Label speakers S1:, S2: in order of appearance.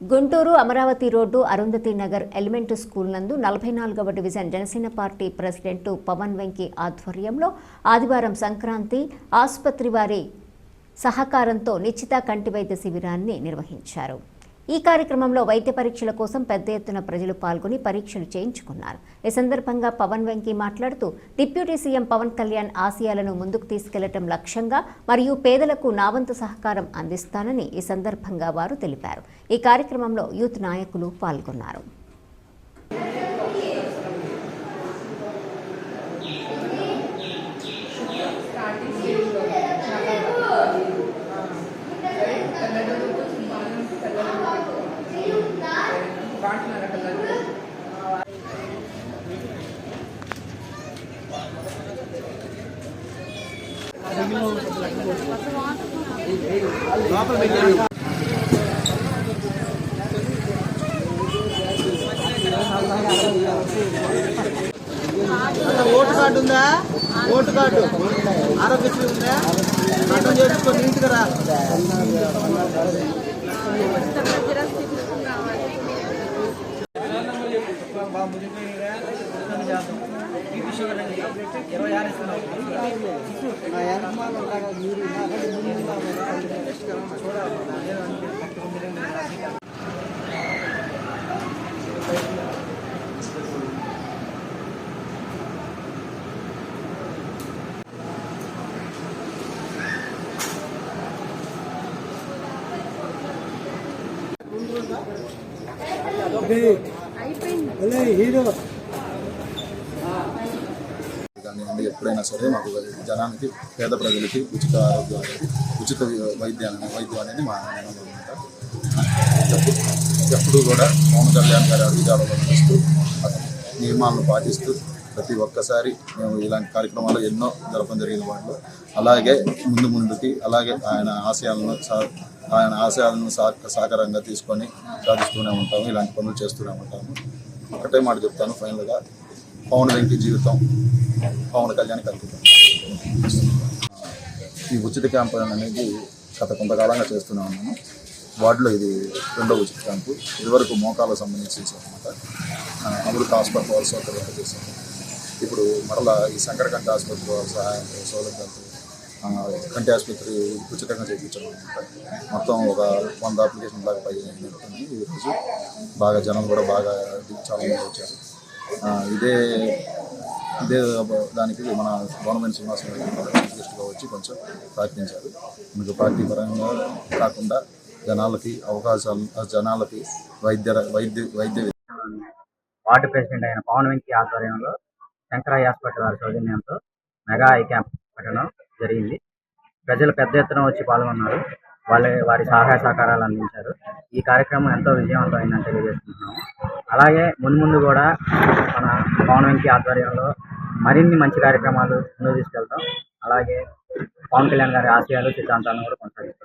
S1: Guntur Amaravati road Arundhati Nagar elementary school నందు నలభై నాలుగవ division Janasena party president Pawan Venki ఆధ్వర్యంలో ఆదివారం సంక్రాంతి ఆసుపత్రి వారి సహకారంతో నిశ్చిత కంటి వైద్య శిబిరాన్ని నిర్వహించారు. ఈ కార్యక్రమంలో వైద్య పరీక్షల కోసం పెద్ద ఎత్తున ప్రజలు పాల్గొని పరీక్షలు చేయించుకున్నారు. ఈ సందర్భంగా పవన్ వెంకీ మాట్లాడుతూ డిప్యూటీ సీఎం పవన్ కళ్యాణ్ ఆశయాలను ముందుకు తీసుకెళ్ళటం లక్ష్యంగా మరియు పేదలకు నావంతు సహకారం అందిస్తానని ఈ సందర్భంగా వారు తెలిపారు. ఈ కార్యక్రమంలో యూత్ నాయకులు పాల్గొన్నారు.
S2: అన్న ఓటు కార్డు ఉందా? Vote card. ఆరోగ్యశ్రీ ఉందా? అర్థం చేసుకో నీట్గా రా. ఇరవై ఆరు ఇస్తున్నాం
S3: కానివ్వండి ఎప్పుడైనా సరే మాకు జనానికి పేద ప్రజలకి ఉచిత ఆరోగ్యం అనేది ఉచిత వైద్యాన్ని వైద్యం అనేది మా నినాదం అన్నమాట. ఎప్పుడు కూడా పవన్ కళ్యాణ్ గారి అడుగుజాడలో నడుస్తూ నియమాలను పాటిస్తూ ప్రతి ఒక్కసారి మేము ఇలాంటి కార్యక్రమాలు ఎన్నో జరపడం జరిగిన వాళ్ళు. అలాగే ముందు ముందుకి అలాగే ఆయన ఆశయాలను ఆయన ఆశయాలను సహకారంగా సాకారంగా తీసుకొని సాధిస్తూనే ఉంటాము ఇలాంటి పనులు చేస్తూనే ఉంటాము. ఒకటే మాట చెప్తాను ఫైనల్గా. పవన్ వెంకి జీవితం. పవన్ కళ్యాణ్ కలుగుతాం ఈ ఉచిత క్యాంపెయిన్ అనేది గత కొంతకాలంగా చేస్తూనే ఉన్నాము. వార్డులో ఇది రెండో ఉచిత క్యాంపు. ఇదివరకు మోకాలకు సంబంధించి అనమాట అమృత ఆసుపత్రి వారి సౌకర్యం చేశాము ఇప్పుడు మరలా ఈ శంకరకంఠ ఆసుపత్రి వారి సహాయంతో సౌలభ్యంతో కంటి ఆసుపత్రి ఉచితంగా చేయించడం మొత్తం ఒక వంద అప్లికేషన్ లాగా పై నడుతుంది ఈరోజు బాగా జనం కూడా బాగా చాలా మంది వచ్చారు ఇదే ఇదే దానికి మన గవర్నమెంట్ శ్రీనివాసం వచ్చి కొంచెం ప్రయత్నించారు మీకు పార్టీ పరంగా కాకుండా జనాలకి అవకాశాలు జనాలకి వైద్య వైద్య వైద్య
S4: వార్డు ప్రెసిడెంట్ అయిన పవన్ వెంకీ ఆధ్వర్యంలో శంకరాయ హాస్పిటల్ వారి సౌజన్యంతో మెగా ఐ క్యాంప్ పట్టణం జరిగింది. ప్రజలు పెద్ద ఎత్తున వచ్చి పాల్గొన్నారు. వాళ్ళ వారి సహాయ సహకారాలు అందించారు. ఈ కార్యక్రమం ఎంతో విజయవంతమైందని తెలియజేస్తున్నాము. అలాగే మున్ముందు కూడా మన పవన్ వెంకీ ఆధ్వర్యంలో మరిన్ని మంచి కార్యక్రమాలు ముందుకు తీసుకెళ్తాం. అలాగే పవన్ కళ్యాణ్ గారి ఆశయాలు సిద్ధాంతాలను కూడా కొనసాగిస్తాం.